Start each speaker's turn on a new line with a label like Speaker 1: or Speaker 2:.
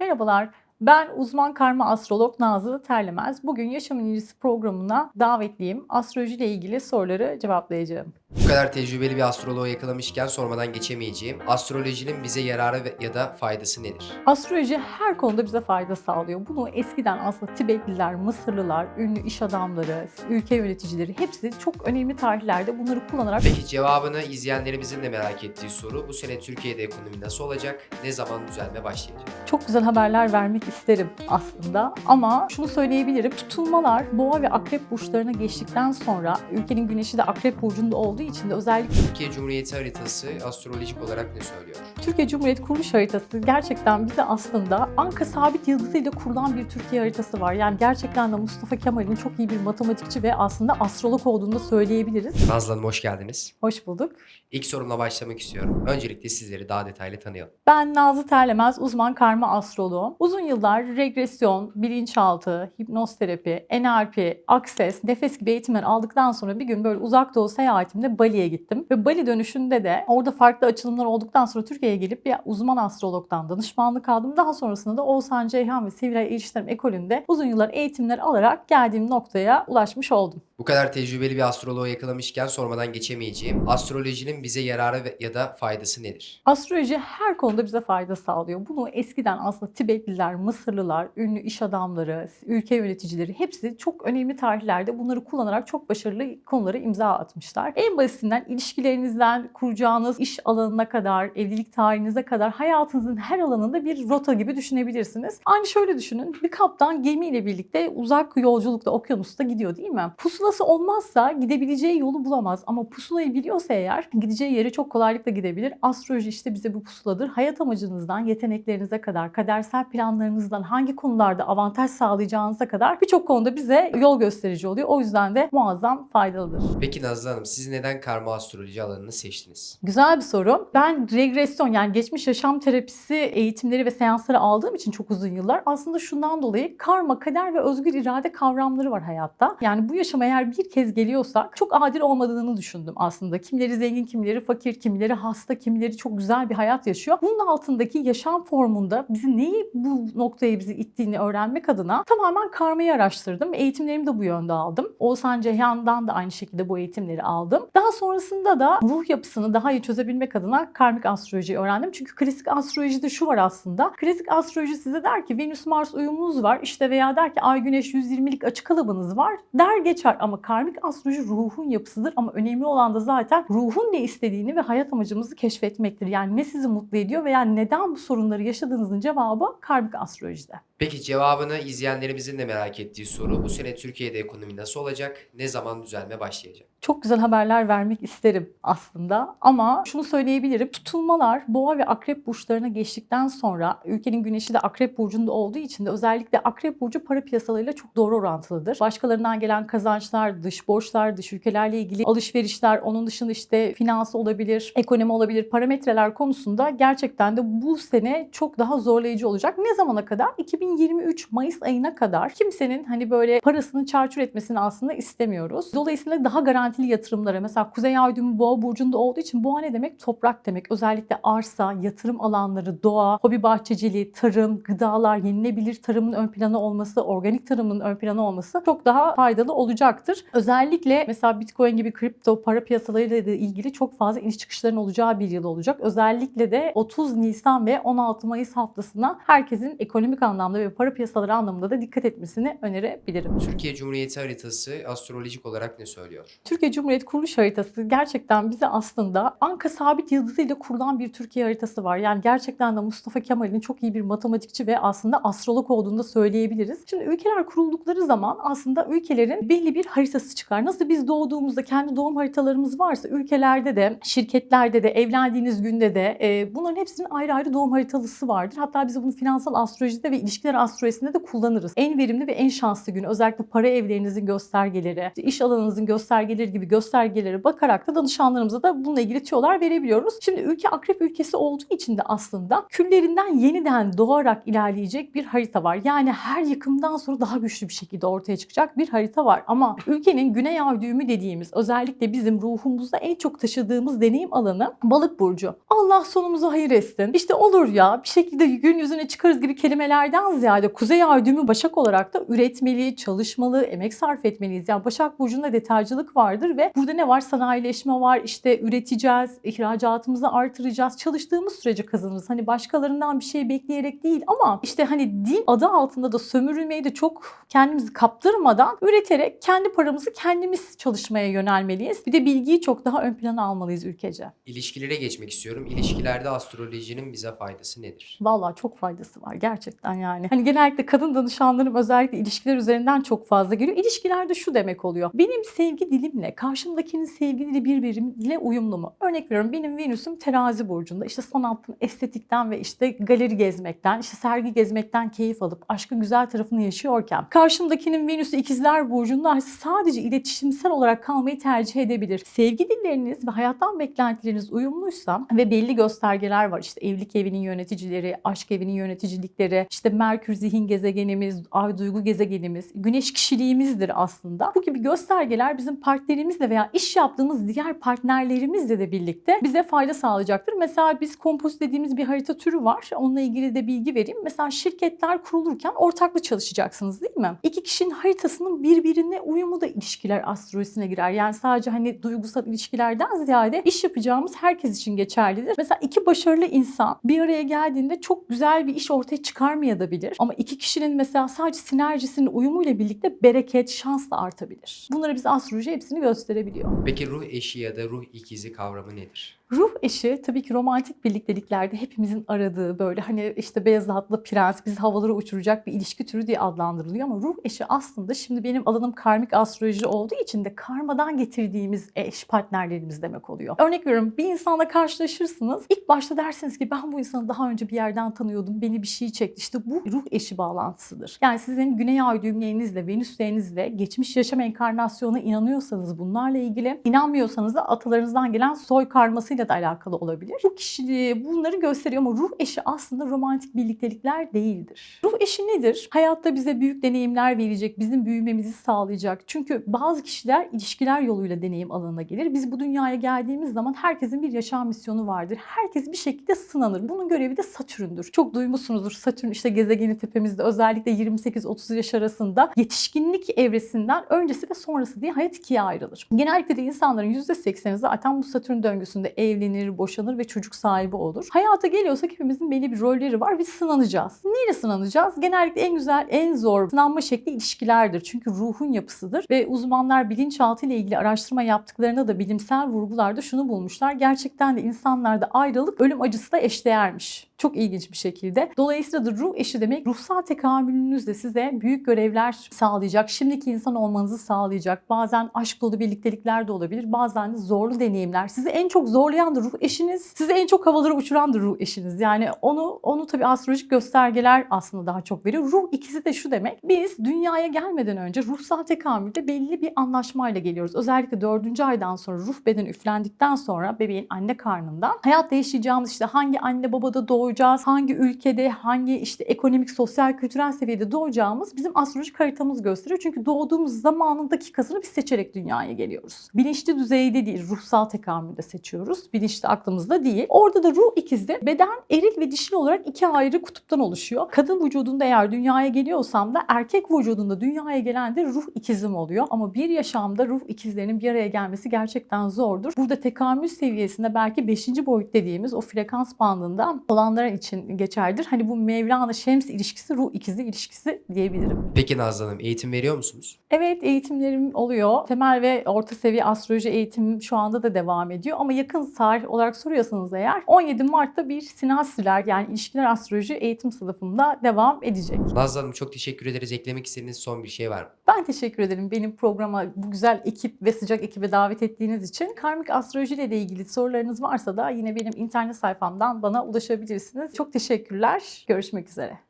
Speaker 1: Merhabalar. Ben uzman karma astrolog Nazlı Terlemez. Bugün Yaşamın İncisi programına davetliyim. Astroloji ile ilgili soruları cevaplayacağım.
Speaker 2: Bu kadar tecrübeli bir astroloğu yakalamışken sormadan geçemeyeceğim. Astrolojinin bize yararı ya da faydası nedir?
Speaker 1: Astroloji her konuda bize fayda sağlıyor. Bunu eskiden aslında Tibetliler, Mısırlılar, ünlü iş adamları, ülke yöneticileri hepsi çok önemli tarihlerde bunları kullanarak
Speaker 2: Peki cevabını izleyenlerimizin de merak ettiği soru bu sene Türkiye'de ekonomi nasıl olacak? Ne zaman düzelme başlayacak?
Speaker 1: çok güzel haberler vermek isterim aslında. Ama şunu söyleyebilirim. Tutulmalar boğa ve akrep burçlarına geçtikten sonra ülkenin güneşi de akrep burcunda olduğu için de özellikle
Speaker 2: Türkiye Cumhuriyeti haritası astrolojik olarak ne söylüyor?
Speaker 1: Türkiye Cumhuriyeti kuruluş haritası gerçekten bize aslında Anka sabit yıldızıyla kurulan bir Türkiye haritası var. Yani gerçekten de Mustafa Kemal'in çok iyi bir matematikçi ve aslında astrolog olduğunu da söyleyebiliriz.
Speaker 2: Nazlı Hanım hoş geldiniz.
Speaker 1: Hoş bulduk.
Speaker 2: İlk sorumla başlamak istiyorum. Öncelikle sizleri daha detaylı tanıyalım.
Speaker 1: Ben Nazlı Terlemez, uzman karma astroloğum. Uzun yıllar regresyon, bilinçaltı, hipnoz terapi, NLP, Access, nefes gibi eğitimler aldıktan sonra bir gün böyle uzak doğu seyahatimde Bali'ye gittim. Ve Bali dönüşünde de orada farklı açılımlar olduktan sonra Türkiye'ye gelip bir uzman astrologdan danışmanlık aldım. Daha sonrasında da Oğuzhan Ceyhan ve Sivri İlişkilerim Ekolü'nde uzun yıllar eğitimler alarak geldiğim noktaya ulaşmış oldum.
Speaker 2: Bu kadar tecrübeli bir astroloğu yakalamışken sormadan geçemeyeceğim. Astrolojinin bize yararı ya da faydası nedir?
Speaker 1: Astroloji her konuda bize fayda sağlıyor. Bunu eskiden aslında Tibetliler, Mısırlılar, ünlü iş adamları, ülke yöneticileri hepsi çok önemli tarihlerde bunları kullanarak çok başarılı konulara imza atmışlar. En basitinden ilişkilerinizden kuracağınız iş alanına kadar, evlilik tarihinize kadar hayatınızın her alanında bir rota gibi düşünebilirsiniz. Aynı şöyle düşünün. Bir kaptan gemiyle birlikte uzak yolculukta, okyanusta gidiyor değil mi? Pusulası olmazsa gidebileceği yolu bulamaz ama pusulayı biliyorsa eğer gideceği yere çok kolaylıkla gidebilir. Astroloji işte bize bu pusuladır. Hayat amacınızdan yeteneklerinize kadar, kadersel planlarınızdan hangi konularda avantaj sağlayacağınıza kadar birçok konuda bize yol gösterici oluyor. O yüzden de muazzam faydalıdır.
Speaker 2: Peki Nazlı Hanım siz neden karma astroloji alanını seçtiniz?
Speaker 1: Güzel bir soru. Ben regresyon yani geçmiş yaşam terapisi eğitimleri ve seansları aldığım için çok uzun yıllar aslında şundan dolayı karma, kader ve özgür irade kavramları var hayatta. Yani bu yaşama eğer bir kez geliyorsak çok adil olmadığını düşündüm aslında. Kimileri zengin, kimileri fakir, kimileri hasta, kimileri çok güzel bir hayat yaşıyor. Bunun altındaki yaşam formunda bizi neyi bu noktaya bizi ittiğini öğrenmek adına tamamen karmayı araştırdım. Eğitimlerimi de bu yönde aldım. Oğuzhan Ceyhan'dan da aynı şekilde bu eğitimleri aldım. Daha sonrasında da ruh yapısını daha iyi çözebilmek adına karmik astrolojiyi öğrendim. Çünkü klasik astrolojide şu var aslında. Klasik astroloji size der ki Venüs Mars uyumunuz var. İşte veya der ki Ay Güneş 120'lik açık kalıbınız var. Der geçer ama karmik astroloji ruhun yapısıdır ama önemli olan da zaten ruhun ne istediğini ve hayat amacımızı keşfetmektir. Yani ne sizi mutlu ediyor veya neden bu sorunları yaşadığınızın cevabı karmik astrolojide.
Speaker 2: Peki cevabını izleyenlerimizin de merak ettiği soru bu sene Türkiye'de ekonomi nasıl olacak? Ne zaman düzelme başlayacak?
Speaker 1: Çok güzel haberler vermek isterim aslında ama şunu söyleyebilirim. Tutulmalar boğa ve akrep burçlarına geçtikten sonra ülkenin güneşi de akrep burcunda olduğu için de özellikle akrep burcu para piyasalarıyla çok doğru orantılıdır. Başkalarından gelen kazançlar, dış borçlar, dış ülkelerle ilgili alışverişler, onun dışında işte finans olabilir, ekonomi olabilir, parametreler konusunda gerçekten de bu sene çok daha zorlayıcı olacak. Ne zamana kadar? 2023 Mayıs ayına kadar kimsenin hani böyle parasını çarçur etmesini aslında istemiyoruz. Dolayısıyla daha garantili yatırımlara mesela Kuzey Ay düğümü Boğa burcunda olduğu için boğa ne demek? Toprak demek. Özellikle arsa, yatırım alanları, doğa, hobi bahçeciliği, tarım, gıdalar, yenilebilir tarımın ön plana olması, organik tarımın ön plana olması çok daha faydalı olacaktır. Özellikle mesela Bitcoin gibi kripto para piyasalarıyla da ilgili çok fazla iniş çıkışların olacağı bir yıl olacak. Özellikle de 30 Nisan ve 16 Mayıs haftasına herkesin ekonomik anlamda ve para piyasaları anlamında da dikkat etmesini önerebilirim.
Speaker 2: Türkiye Cumhuriyeti haritası astrolojik olarak ne söylüyor?
Speaker 1: Türkiye Cumhuriyeti kuruluş haritası gerçekten bize aslında Anka sabit yıldızıyla kurulan bir Türkiye haritası var. Yani gerçekten de Mustafa Kemal'in çok iyi bir matematikçi ve aslında astrolog olduğunu da söyleyebiliriz. Şimdi ülkeler kuruldukları zaman aslında ülkelerin belli bir haritası çıkar. Nasıl biz doğduğumuzda kendi doğum haritalarımız varsa ülkelerde de, şirketlerde de, evlendiğiniz günde de e, bunların hepsinin ayrı ayrı doğum haritası vardır. Hatta biz bunu finansal astrolojide ve ilişkiler ilişkiler astrolojisinde de kullanırız. En verimli ve en şanslı gün özellikle para evlerinizin göstergeleri, iş alanınızın göstergeleri gibi göstergelere bakarak da danışanlarımıza da bununla ilgili tüyolar verebiliyoruz. Şimdi ülke akrep ülkesi olduğu için de aslında küllerinden yeniden doğarak ilerleyecek bir harita var. Yani her yıkımdan sonra daha güçlü bir şekilde ortaya çıkacak bir harita var. Ama ülkenin güney ay düğümü dediğimiz özellikle bizim ruhumuzda en çok taşıdığımız deneyim alanı balık burcu. Allah sonumuzu hayır etsin. İşte olur ya bir şekilde gün yüzüne çıkarız gibi kelimelerden ziyade kuzey ay düğümü başak olarak da üretmeli, çalışmalı, emek sarf etmeliyiz. Yani Başak Burcu'nda detaycılık vardır ve burada ne var? Sanayileşme var, işte üreteceğiz, ihracatımızı artıracağız. Çalıştığımız sürece kazanırız. Hani başkalarından bir şey bekleyerek değil ama işte hani din adı altında da sömürülmeyi de çok kendimizi kaptırmadan üreterek kendi paramızı kendimiz çalışmaya yönelmeliyiz. Bir de bilgiyi çok daha ön plana almalıyız ülkece.
Speaker 2: İlişkilere geçmek istiyorum. İlişkilerde astrolojinin bize faydası nedir?
Speaker 1: Vallahi çok faydası var gerçekten yani. Hani genellikle kadın danışanlarım özellikle ilişkiler üzerinden çok fazla geliyor. İlişkilerde şu demek oluyor. Benim sevgi dilimle karşımdakinin sevgi dili birbiriyle uyumlu mu? Örnek veriyorum benim Venüs'üm terazi burcunda. İşte sanatın, estetikten ve işte galeri gezmekten, işte sergi gezmekten keyif alıp aşkın güzel tarafını yaşıyorken karşımdakinin Venüs'ü ikizler burcunda sadece iletişimsel olarak kalmayı tercih edebilir. Sevgi dilleriniz ve hayattan beklentileriniz uyumluysa ve belli göstergeler var. İşte evlilik evinin yöneticileri, aşk evinin yöneticilikleri, işte Merkür zihin gezegenimiz, ay duygu gezegenimiz, güneş kişiliğimizdir aslında. Bu gibi göstergeler bizim partnerimizle veya iş yaptığımız diğer partnerlerimizle de birlikte bize fayda sağlayacaktır. Mesela biz kompozit dediğimiz bir harita türü var. Onunla ilgili de bilgi vereyim. Mesela şirketler kurulurken ortaklı çalışacaksınız değil mi? İki kişinin haritasının birbirine uyumu da ilişkiler astrolojisine girer. Yani sadece hani duygusal ilişkilerden ziyade iş yapacağımız herkes için geçerlidir. Mesela iki başarılı insan bir araya geldiğinde çok güzel bir iş ortaya çıkarmayabilir. Ama iki kişinin mesela sadece sinerjisinin uyumuyla birlikte bereket, şans da artabilir. Bunları bize astroloji hepsini gösterebiliyor.
Speaker 2: Peki ruh eşi ya da ruh ikizi kavramı nedir?
Speaker 1: Ruh eşi tabii ki romantik birlikteliklerde hepimizin aradığı böyle hani işte beyaz atlı prens bizi havalara uçuracak bir ilişki türü diye adlandırılıyor ama ruh eşi aslında şimdi benim alanım karmik astroloji olduğu için de karmadan getirdiğimiz eş partnerlerimiz demek oluyor. Örnek veriyorum bir insanla karşılaşırsınız ilk başta dersiniz ki ben bu insanı daha önce bir yerden tanıyordum beni bir şey çekti işte bu ruh eşi bağlantısıdır. Yani sizin güney ay düğümlerinizle venüslerinizle geçmiş yaşam enkarnasyonuna inanıyorsanız bunlarla ilgili inanmıyorsanız da atalarınızdan gelen soy karmasıyla da alakalı olabilir. Bu kişiliği bunları gösteriyor ama ruh eşi aslında romantik birliktelikler değildir. Ruh eşi nedir? Hayatta bize büyük deneyimler verecek, bizim büyümemizi sağlayacak. Çünkü bazı kişiler ilişkiler yoluyla deneyim alanına gelir. Biz bu dünyaya geldiğimiz zaman herkesin bir yaşam misyonu vardır. Herkes bir şekilde sınanır. Bunun görevi de Satürn'dür. Çok duymuşsunuzdur Satürn işte gezegeni tepemizde özellikle 28-30 yaş arasında yetişkinlik evresinden öncesi ve sonrası diye hayat ikiye ayrılır. Genellikle de insanların %80'i zaten bu Satürn döngüsünde evlenir, boşanır ve çocuk sahibi olur. Hayata geliyorsak hepimizin belli bir rolleri var. Biz sınanacağız. Neyle sınanacağız? Genellikle en güzel, en zor sınanma şekli ilişkilerdir. Çünkü ruhun yapısıdır ve uzmanlar bilinçaltı ile ilgili araştırma yaptıklarında da bilimsel vurgularda şunu bulmuşlar. Gerçekten de insanlarda ayrılık ölüm acısı da eşdeğermiş. Çok ilginç bir şekilde. Dolayısıyla da ruh eşi demek ruhsal tekamülünüzle size büyük görevler sağlayacak. Şimdiki insan olmanızı sağlayacak. Bazen aşk dolu birliktelikler de olabilir. Bazen de zorlu deneyimler. Sizi en çok zorlayan da ruh eşiniz. Sizi en çok havalara uçuran da ruh eşiniz. Yani onu onu tabii astrolojik göstergeler aslında daha çok veriyor. Ruh ikisi de şu demek. Biz dünyaya gelmeden önce ruhsal tekamülde belli bir anlaşmayla geliyoruz. Özellikle dördüncü aydan sonra ruh beden üflendikten sonra bebeğin anne karnından hayatta yaşayacağımız işte hangi anne babada doğacağız, hangi ülkede, hangi işte ekonomik, sosyal, kültürel seviyede doğacağımız bizim astrolojik haritamız gösteriyor. Çünkü doğduğumuz zamanın dakikasını biz seçerek dünyaya geliyoruz. Bilinçli düzeyde değil, ruhsal tekamülde seçiyoruz. Bilinçli aklımızda değil. Orada da ruh ikizde beden eril ve dişil olarak iki ayrı kutuptan oluşuyor. Kadın vücudunda eğer dünyaya geliyorsam da erkek vücudunda dünyaya gelen de ruh ikizim oluyor. Ama bir yaşamda ruh ikizlerinin bir araya gelmesi gerçekten zordur. Burada tekamül seviyesinde belki 5. boyut dediğimiz o frekans bandında olanlar için geçerlidir. Hani bu Mevlana Şems ilişkisi ruh ikizi ilişkisi diyebilirim.
Speaker 2: Peki Nazlı Hanım eğitim veriyor musunuz?
Speaker 1: Evet eğitimlerim oluyor. Temel ve orta seviye astroloji eğitimim şu anda da devam ediyor. Ama yakın tarih olarak soruyorsanız eğer 17 Mart'ta bir sinasiler yani ilişkiler astroloji eğitim sınıfımda devam edecek.
Speaker 2: Nazlı Hanım çok teşekkür ederiz. Eklemek istediğiniz son bir şey var mı?
Speaker 1: Ben teşekkür ederim benim programa bu güzel ekip ve sıcak ekibe davet ettiğiniz için. Karmik astroloji ile ilgili sorularınız varsa da yine benim internet sayfamdan bana ulaşabilirsiniz. Çok teşekkürler. Görüşmek üzere.